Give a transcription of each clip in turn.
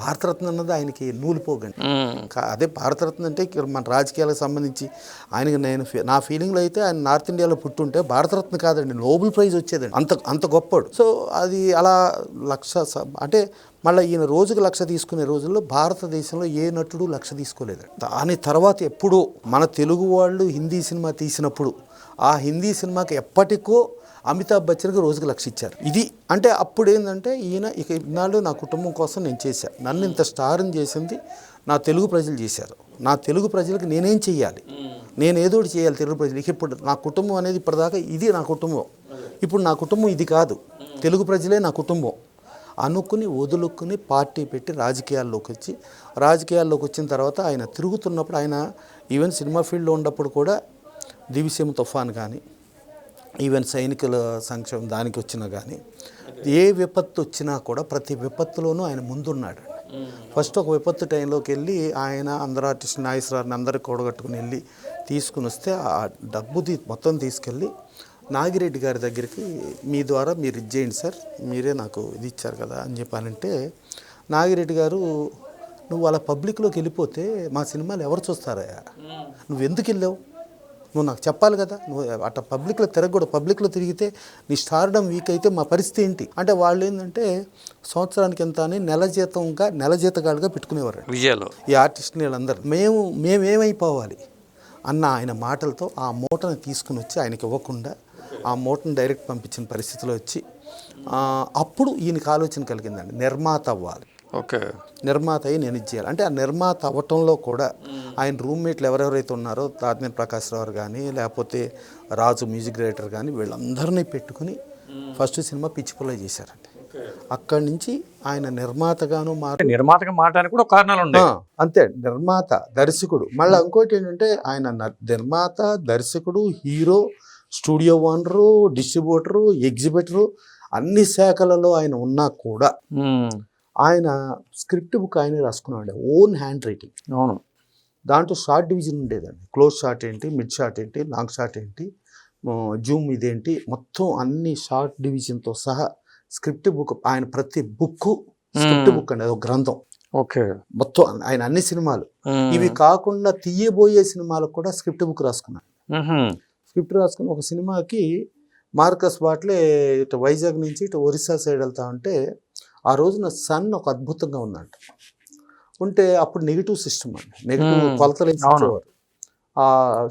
భారతరత్న అన్నది ఆయనకి నూలిపోగండి. అదే భారతరత్న అంటే మన రాజకీయాలకు సంబంధించి ఆయనకి నేను నా ఫీలింగ్లో అయితే ఆయన నార్త్ ఇండియాలో పుట్టుంటే భారతరత్న కాదండి నోబెల్ ప్రైజ్ వచ్చేదండి. అంత అంత గొప్పడు. సో అది అలా లక్ష అంటే మళ్ళీ ఈయన రోజుకు లక్ష తీసుకునే రోజుల్లో భారతదేశంలో ఏ నటుడు లక్ష తీసుకోలేదండి. దాని తర్వాత ఎప్పుడూ మన తెలుగు వాళ్ళు హిందీ సినిమా తీసినప్పుడు ఆ హిందీ సినిమాకి ఎప్పటికో అమితాబ్ బచ్చన్కి రోజుకి లక్ష ఇచ్చారు. ఇది అంటే అప్పుడు ఏంటంటే ఈయన ఇక ఇన్నాళ్ళు నా కుటుంబం కోసం నేను చేశాను నన్ను ఇంత స్టార్ని చేసింది నా తెలుగు ప్రజలు చేశారు. నా తెలుగు ప్రజలకు నేనేం చెయ్యాలి? నేను ఏదో ఒకటి చేయాలి తెలుగు ప్రజలకి. ఇప్పుడు నా కుటుంబం అనేది ఇప్పటిదాకా ఇది నా కుటుంబం. ఇప్పుడు నా కుటుంబం ఇది కాదు. తెలుగు ప్రజలే నా కుటుంబం. అనుకుని వదులుకుని పార్టీ పెట్టి రాజకీయాల్లోకి వచ్చి రాజకీయాల్లోకి వచ్చిన తర్వాత ఆయన తిరుగుతున్నప్పుడు ఆయన ఈవెన్ సినిమా ఫీల్డ్లో ఉన్నప్పుడు కూడా దివిసీమ తుఫాన్ కానీ ఈవెన్ సైనికుల సంక్షేమం దానికి వచ్చినా కానీ ఏ విపత్తు వచ్చినా కూడా ప్రతి విపత్తులోనూ ఆయన ముందున్నాడు. ఫస్ట్ ఒక విపత్తు టైంలోకి వెళ్ళి ఆయన అందరు ఆర్టిస్ట్ నాగేశ్వరాన్ని అందరికి కూడగట్టుకుని వెళ్ళి తీసుకుని వస్తే ఆ డబ్బు తీ మొత్తం తీసుకెళ్ళి నాగిరెడ్డి గారి దగ్గరికి మీ ద్వారా మీరు ఇది చేయండి సార్ మీరే నాకు ఇది ఇచ్చారు కదా అని చెప్పానంటే నాగిరెడ్డి గారు నువ్వు అలా పబ్లిక్లోకి వెళ్ళిపోతే మా సినిమాలు ఎవరు చూస్తారయ్యా? నువ్వు ఎందుకు వెళ్ళావు? నువ్వు నాకు చెప్పాలి కదా. నువ్వు అట్లా పబ్లిక్లో తిరగకూడదు. పబ్లిక్లో తిరిగితే నీ స్టార్డమ్ వీక్ అయితే మా పరిస్థితి ఏంటి? అంటే వాళ్ళు ఏంటంటే సంవత్సరానికి ఎంత అని నెల జీతంగా నెల జీతగాలుగా పెట్టుకునేవారు విజయాలు. ఈ ఆర్టిస్ట్ని వీళ్ళందరూ. మేము మేమేమైపోవాలి? అన్న ఆయన మాటలతో ఆ మూటను తీసుకుని వచ్చి ఆయనకి ఇవ్వకుండా ఆ మూటను డైరెక్ట్ పంపించిన పరిస్థితిలో వచ్చి అప్పుడు ఈయనకి ఆలోచన కలిగిందండి. నిర్మాత అవ్వాలి. ఓకే. నిర్మాత అయి నేను ఇది చేయాలి. అంటే ఆ నిర్మాత అవ్వటంలో కూడా ఆయన రూమ్మేట్లు ఎవరెవరైతే ఉన్నారో తాత్మీర్ ప్రకాష్ రావు కానీ లేకపోతే రాజు మ్యూజిక్ డైరెక్టర్ కానీ వీళ్ళందరినీ పెట్టుకుని ఫస్ట్ సినిమా పిచ్చిపుల్ల చేశారండి అక్కడి నుంచి ఆయన నిర్మాతగాను మారు నిర్మాతగా మారడానికి కూడా కారణాలు ఉన్నాయి. అంతే. నిర్మాత దర్శకుడు. మళ్ళీ ఇంకోటి ఏంటంటే ఆయన నిర్మాత దర్శకుడు hero studio owner distributor exhibitor అన్ని శాఖలలో ఆయన ఉన్నా కూడా. ఆయన స్క్రిప్ట్ బుక్ ఆయన రాసుకున్నాడు ఓన్ హ్యాండ్ రైటింగ్ అవును. దాంట్లో షార్ట్ డివిజన్ ఉండేదండి. క్లోజ్ షాట్ ఏంటి మిడ్ షాట్ ఏంటి లాంగ్ షాట్ ఏంటి జూమ్ ఇదేంటి మొత్తం అన్ని షార్ట్ డివిజన్తో సహా స్క్రిప్ట్ బుక్ ఆయన ప్రతి బుక్ స్క్రిప్ట్ బుక్ అండి అదొక గ్రంథం. ఓకే. మొత్తం ఆయన అన్ని సినిమాలు. ఇవి కాకుండా తీయబోయే సినిమాలకు కూడా స్క్రిప్ట్ బుక్ రాసుకున్నాను. స్క్రిప్ట్ రాసుకుని ఒక సినిమాకి మార్కస్ బాట్లే ఇటు వైజాగ్ నుంచి ఇటు ఒరిస్సా సైడ్ వెళ్తా ఉంటే ఆ రోజున సన్ ఒక అద్భుతంగా ఉందంట ఉంటే అప్పుడు నెగిటివ్ సిస్టమ్ అండి నెగిటివ్. కొలతలు. ఇచ్చేవారు.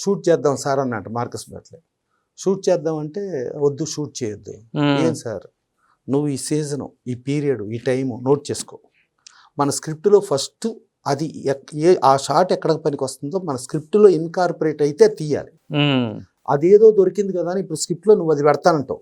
షూట్ చేద్దాం సార్ అన్నట్టు మార్కస్ బాట్లే షూట్ చేద్దాం అంటే వద్దు షూట్ చేయొద్దు. ఏం సార్ నువ్వు ఈ సీజను ఈ పీరియడ్ ఈ టైము నోట్ చేసుకో మన స్క్రిప్ట్లో ఫస్ట్ అది ఏ ఆ షాట్ ఎక్కడ పనికి వస్తుందో మన స్క్రిప్ట్లో ఇన్కార్పొరేట్ అయితే తీయాలి. అదేదో దొరికింది కదా అని ఇప్పుడు స్క్రిప్ట్లో నువ్వు అది పెడతానంటావు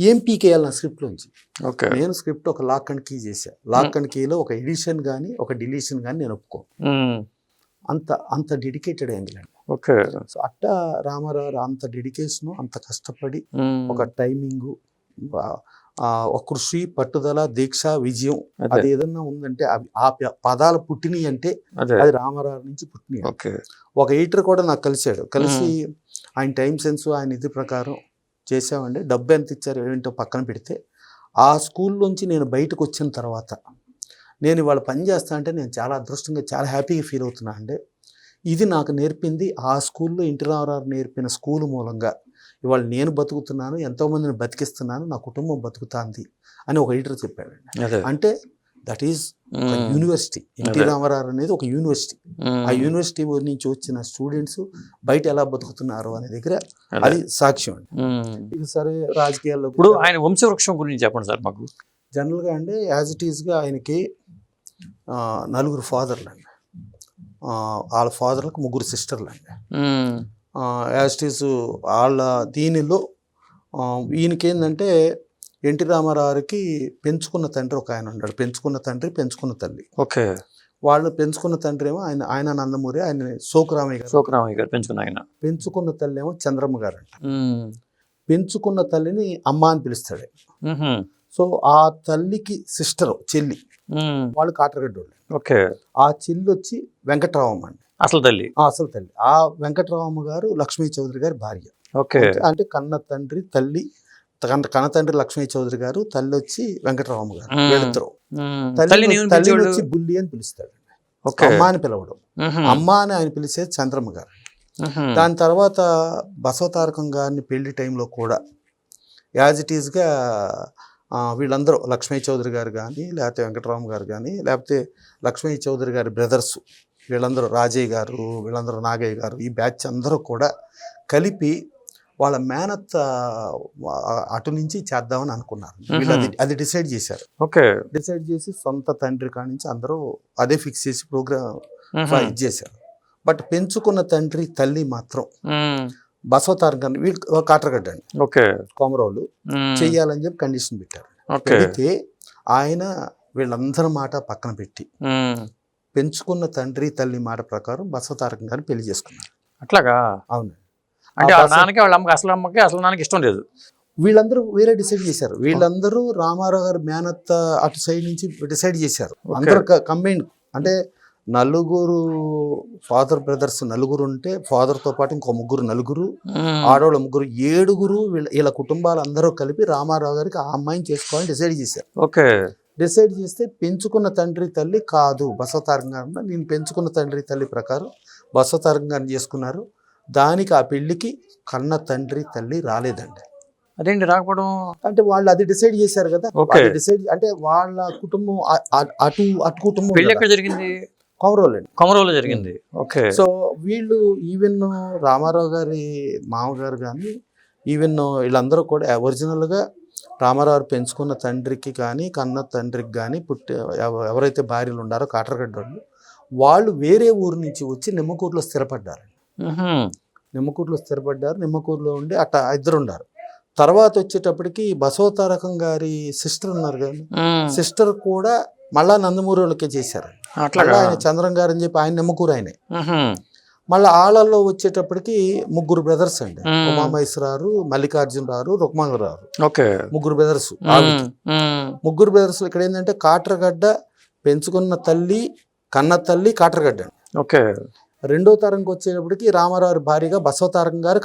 ఏం పీకేయాలి నా స్క్రిప్ట్లోంచి? ఓకే. నేను స్క్రిప్ట్ ఒక లాక్ అండ్ కీ చేశా. లాక్ అండ్ కీలో ఒక ఎడిషన్ కానీ ఒక డిలీషన్ కానీ నేను ఒప్పుకో. అంత అంత డెడికేటెడ్ అండి. ఓకే. సో అట్టా రామారావు అంత డెడికేషను అంత కష్టపడి. ఒక టైమింగు ఒక కృషి పట్టుదల దీక్ష విజయం అదే. ఏదన్నా ఉందంటే అవి ఆ పదాలు పుట్టినవి అంటే అదే. రామారావు నుంచి పుట్టినవి ఓకే. ఒక ఎడిటర్ కూడా నాకు కలిశాడు. కలిసి ఆయన టైం సెన్స్ ఆయన ఇది ప్రకారం చేసామండి డబ్బు ఎంత ఇచ్చారు ఏంటో పక్కన పెడితే ఆ స్కూల్లోంచి నేను బయటకు వచ్చిన తర్వాత నేను ఇవాళ పని చేస్తా అంటే నేను చాలా అదృష్టంగా చాలా హ్యాపీగా ఫీల్ అవుతున్నా అండి. ఇది నాకు నేర్పింది ఆ స్కూల్లో ఇంటి రామారావు నేర్పిన స్కూల్ మూలంగా. ఇవాళ నేను బతుకుతున్నాను ఎంతోమందిని బతికిస్తున్నాను నా కుటుంబం బతుకుతాంది అని ఒక ఎడిటర్ చెప్పాడండి. అదే. అంటే that hmm. University NT. Ramarao అనేది ఒక యూనివర్సిటీ. ఆ యూనివర్సిటీ నుంచి వచ్చిన స్టూడెంట్స్ బయట ఎలా బతుకుతున్నారు అనే దగ్గర అదే. సాక్ష్యం అండి. ఇక సరే రాజకీయాల్లో ఇప్పుడు ఆయన వంశవృక్షం గురించి చెప్పండి సార్ మాకు జనరల్గా అండి యాజ్ ఇట్ ఈస్గా ఆయనకి నలుగురు ఫాదర్లు అండి వాళ్ళ ఫాదర్లకు ముగ్గురు సిస్టర్లు అండి. యాజ్ ఇట్ ఈస్ వాళ్ళ దీనిలో ఆ, ఈయనకేందంటే ఎన్టీ రామారావుకి పెంచుకున్న తండ్రి ఒక ఆయన ఉన్నాడు. పెంచుకున్న తండ్రి పెంచుకున్న తల్లి. ఓకే. వాళ్ళని పెంచుకున్న తండ్రి ఏమో ఆయన ఆయన నందమూరి ఆయన సోకురామయ్య గారు. శోకరామయ్య గారు పెంచుకున్న ఆయన. పెంచుకున్న తల్లి ఏమో చంద్రమ్మ గారు అంట. పెంచుకున్న తల్లిని అమ్మ అని పిలుస్తాడు. సో ఆ తల్లికి సిస్టర్ చెల్లి. వాళ్ళు కాటరగడ్డ వాళ్ళు ఓకే. ఆ చెల్లి వచ్చి వెంకట్రావమ్మ అండి అసలు తల్లి? అసలు తల్లి. ఆ వెంకట్రావమ్మ గారు లక్ష్మీ చౌదరి గారి భార్య. ఓకే. అంటే- కన్న తండ్రి తల్లి కనతండ్రి లక్ష్మీ చౌదరి గారు తల్లి వచ్చి వెంకటరామ గారు ఏమని తల్లిని పిలిచేవాళ్ళు? వచ్చి బుల్లి అని పిలుస్తాడు ఓకే. అమ్మ అని పిలవడం. మ్మ్. అమ్మ అని ఆయన పిలిచేది చంద్రమ్మ గారు. దాని తర్వాత బసవతారకం గారిని పెళ్ళి టైంలో కూడా యాజ్ ఇట్ ఈస్గా వీళ్ళందరూ లక్ష్మీ చౌదరి గారు కానీ లేకపోతే వెంకటరామ గారు కానీ లేకపోతే లక్ష్మీ చౌదరి గారి బ్రదర్స్ వీళ్ళందరూ రాజయ్య గారు వీళ్ళందరూ నాగయ్య గారు ఈ బ్యాచ్ అందరూ కూడా కలిపి వాళ్ళ మేనత్ అటు నుంచి చేద్దామని అనుకున్నారు. వీళ్ళు అది అది డిసైడ్ చేశారు. ఓకే. డిసైడ్ చేసి సొంత తండ్రి కాడి నుంచి అందరూ అదే ఫిక్స్ చేసి ప్రోగ్రామ్. ఇది చేశారు. బట్ పెంచుకున్న తండ్రి తల్లి మాత్రం. బసవతారకం వీళ్ళు కాటరగడ్డ అండి. ఓకే. కొమరోలు. చెయ్యాలని చెప్పి కండిషన్ పెట్టారు. పెడితే ఆయన వీళ్ళందరి మాట పక్కన పెట్టి. పెంచుకున్న తండ్రి తల్లి మాట ప్రకారం బసవతారకం గారిని పెళ్ళి చేసుకున్నారు. అట్లాగా? అవును అంటే నాన్నకి వాళ్ళ అమ్మకి అసలు అమ్మకి అసలు నాన్నకి ఇష్టం లేదు. వీళ్ళందరూ వేరే డిసైడ్ చేశారు. వీళ్ళందరూ రామారావు గారి మేనత్త అటు సైడ్ నుంచి డిసైడ్ చేశారు. అందరూ కంబైన్ అంటే నలుగురు ఫాదర్ బ్రదర్స్ నలుగురు ఉంటే father తో పాటు ఇంకో ముగ్గురు నలుగురు. ఆడవాళ్ళ ముగ్గురు ఏడుగురు వీళ్ళ వీళ్ళ కుటుంబాలు అందరూ కలిపి రామారావు గారికి ఆ అమ్మాయిని చేసుకోవాలని డిసైడ్ చేశారు. ఓకే. డిసైడ్ చేస్తే పెంచుకున్న తండ్రి తల్లి కాదు. బసవతారం గారు నేను పెంచుకున్న తండ్రి తల్లి ప్రకారం బసవతారం గారిని చేసుకున్నారు. దానికి ఆ పెళ్ళికి కన్న తండ్రి తల్లి రాలేదండి. అదేంటి రాకపోవడం? అంటే వాళ్ళు అది డిసైడ్ చేశారు కదా. డిసైడ్ అంటే వాళ్ళ కుటుంబం అటు అటు కుటుంబం పెళ్ళి కదా. ఎక్కడ జరిగింది? కౌరవులండి కొమరంలో జరిగింది. ఓకే. సో వీళ్ళు ఈవెన్ రామారావు గారి మామగారు కానీ ఈవెన్ వీళ్ళందరూ కూడా ఒరిజినల్గా రామారావు పెంచుకున్న తండ్రికి కానీ కన్న తండ్రికి కానీ పుట్టి ఎవ- ఎవరైతే భార్యలు ఉండారో కాటరగడ్డ వాళ్ళు వేరే ఊరు నుంచి వచ్చి నిమ్మకూరులో స్థిరపడ్డారు. నిమ్మకూరులో స్థిరపడ్డారు నిమ్మకూరులో ఉండి అట్ట ఇద్దరు ఉన్నారు తర్వాత వచ్చేటప్పటికి బసవతారకం గారి సిస్టర్ ఉన్నారు కదా. సిస్టర్ కూడా మళ్ళా నందమూరులకే చేశారు. అట్లాగా మళ్ళా ఆయన చంద్రం గారు అని చెప్పి ఆయన నిమ్మకూరు ఆయనే. మళ్ళీ ఆళ్ళల్లో వచ్చేటప్పటికి ముగ్గురు బ్రదర్స్ అండి. మ్మ్. ఉమామహేశ్వరారు మల్లికార్జునరావు రుక్మంగరావు ఓకే. ముగ్గురు బ్రదర్స్. ముగ్గురు బ్రదర్స్ ఇక్కడ ఏంటంటే కాటరగడ్డ పెంచుకున్న తల్లి కన్న తల్లి కాటరగడ్డ ఓకే. రెండో తరంకి వచ్చేటప్పటికి రామారావు భార్యగా బసవతారం గారు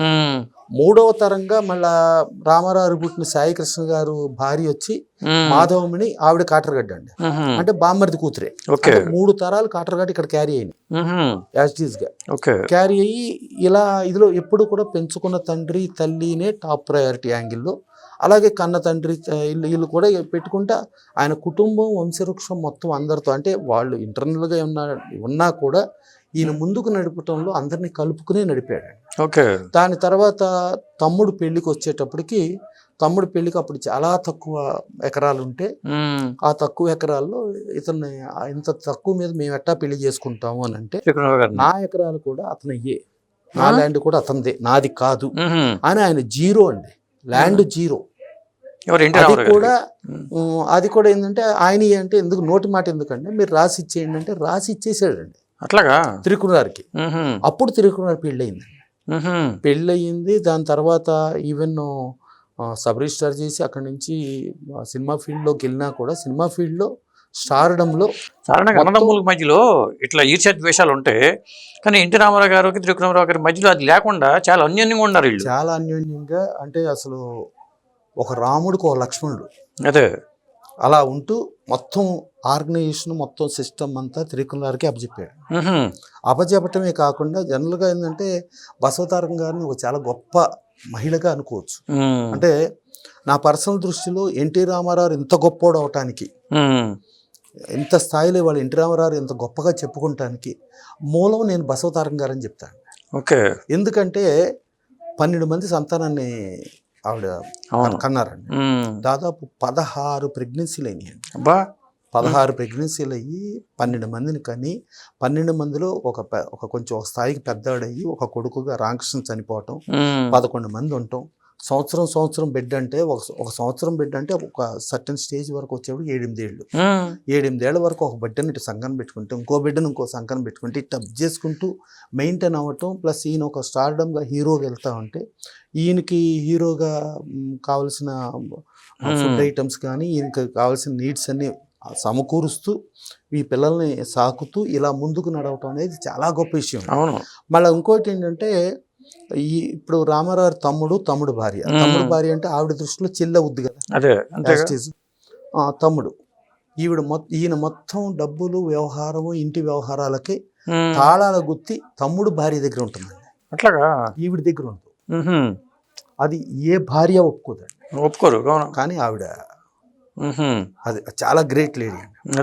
మ్మ్. మూడవ తరంగా మళ్ళా రామారావు పుట్టిన సాయి కృష్ణ గారు భార్య వచ్చి మ్మ్. మాధవమణి ఆవిడ కాటరగడ్డ అండి మ్మ్. అంటే బామ్మర్ది కూతురే. మూడు తరాలు కాటరగడ్డ ఇక్కడ క్యారీ అయినాయి. మ్మ్. యాజ్గా. క్యారీ అయ్యి ఇలా ఇదిలో ఎప్పుడు కూడా పెంచుకున్న తండ్రి తల్లినే టాప్ ప్రయారిటీ యాంగిల్లో అలాగే కన్న తండ్రి వీళ్ళు వీళ్ళు కూడా పెట్టుకుంటా ఆయన కుటుంబం వంశవృక్షం మొత్తం అందరితో. అంటే వాళ్ళు ఇంటర్నల్గా ఉన్నా ఉన్నా కూడా ఈయన ముందుకు నడపటంలో అందరినీ కలుపుకునే నడిపాడు. ఓకే. దాని తర్వాత తమ్ముడు పెళ్ళికి వచ్చేటప్పటికి తమ్ముడు పెళ్ళికి అప్పుడు చాలా తక్కువ ఎకరాలు ఉంటే. ఆ తక్కువ ఎకరాల్లో ఇతన్ని ఇంత తక్కువ మీద మేము ఎట్టా పెళ్ళి చేసుకుంటాము అని అంటే. నా ఎకరాలు కూడా అతనయ్యే నా? ల్యాండ్ కూడా అతనిదే. నాది కాదు. అని ఆయన జీరో అండి. Land zero. అది కూడా అది కూడా ఏంటంటే ఆయన అంటే ఎందుకు నోటి మాట ఎందుకంటే మీరు రాసి ఇచ్చేయండి అంటే రాసి ఇచ్చేసాడండి. అట్లాగా? తిరుకురారికి. అప్పుడు తిరుకురారు పెళ్ళయింది. పెళ్ళయింది. దాని తర్వాత ఈవెన్ సబ్ రిజిస్టార్ చేసి అక్కడి నుంచి సినిమా ఫీల్డ్లోకి వెళ్ళినా కూడా సినిమా ఫీల్డ్లో స్టార్డంలో సాధారణంగా అన్నదమ్ముల మధ్యలో ఇట్లా ఈర్ష్య ద్వేషాలు ఉంటాయి కానీ ఎన్టీ రామారావు గారికి త్రికరణరావు గారి మధ్యలో అది లేకుండా చాలా అన్యోన్యంగా ఉన్నారు వీళ్ళు. చాలా అన్యోన్యంగా అంటే అసలు ఒక రాముడికి ఒక లక్ష్మణుడు. అదే. అలా ఉంటూ మొత్తం ఆర్గనైజేషన్ మొత్తం సిస్టమ్ అంతా తిరుకులారికి అప్పచెప్పాడు మ్మ్. అప్పచెప్పటమే కాకుండా జనరల్గా ఏంటంటే బసవతారకం గారిని ఒక చాలా గొప్ప మహిళగా అనుకోవచ్చు. అంటే నా పర్సనల్ దృష్టిలో ఎన్టీ రామారావు ఇంత గొప్పోడు అవటానికి. ఇంత స్థాయిలో వాళ్ళు ఎన్టీ రామారావు ఇంత గొప్పగా చెప్పుకుంటానికి మూలం నేను బసవతారకం గారని చెప్తాను ఓకే ఎందుకంటే పన్నెండు మంది సంతానాన్ని ఆవిడ కన్నారండి. దాదాపు పదహారు ప్రెగ్నెన్సీలు అయినాయండి అబ్బా పదహారు ప్రెగ్నెన్సీలు అయ్యి పన్నెండు మందిని కని పన్నెండు మందిలో ఒక ఒక కొంచెం ఒక స్థాయికి పెద్దవాడయ్యి ఒక కొడుకుగా రామకృష్ణ చనిపోవటం. పదకొండు మంది ఉంటాం సంవత్సరం సంవత్సరం బిడ్డ అంటే ఒక ఒక సంవత్సరం బిడ్డ అంటే ఒక సర్టన్ స్టేజ్ వరకు వచ్చేప్పుడు ఏడెనిమిదేళ్ళు మ్మ్. ఏడెనిమిదేళ్ళ వరకు ఒక బిడ్డని ఇటు సంఘం పెట్టుకుంటే ఇంకో బిడ్డను ఇంకో సంఘం పెట్టుకుంటే ఇట్లా చేసుకుంటూ మెయింటైన్ అవ్వటం ప్లస్ ఈయన ఒక స్టార్డమ్గా హీరోగా వెళ్తా ఉంటే ఈయనకి హీరోగా కావలసిన ఫుడ్. ఐటమ్స్ కానీ ఈయనకి కావాల్సిన నీడ్స్ అన్ని సమకూరుస్తూ ఈ పిల్లల్ని సాకుతూ ఇలా ముందుకు నడవటం అనేది చాలా గొప్ప విషయం అవును మళ్ళీ ఇంకోటి ఏంటంటే ఈ ఇప్పుడు రామారావు తమ్ముడు తమ్ముడు భార్య. తమ్ముడు భార్య అంటే ఆవిడ దృష్టిలో చెల్లి అవుద్ది కదా. అదే తమ్ముడు. ఈవిడ ఈయన మొత్తం డబ్బులు వ్యవహారము ఇంటి వ్యవహారాలకి తాళాల గుత్తి తమ్ముడు భార్య దగ్గర ఉంటుందండి. అట్లాగా? ఈవిడ దగ్గర ఉంటుంది. అది ఏ భార్య ఒప్పుకోదండి. ఒప్పుకోరు కానీ ఆవిడ. అది చాలా గ్రేట్ లేడీ అండి.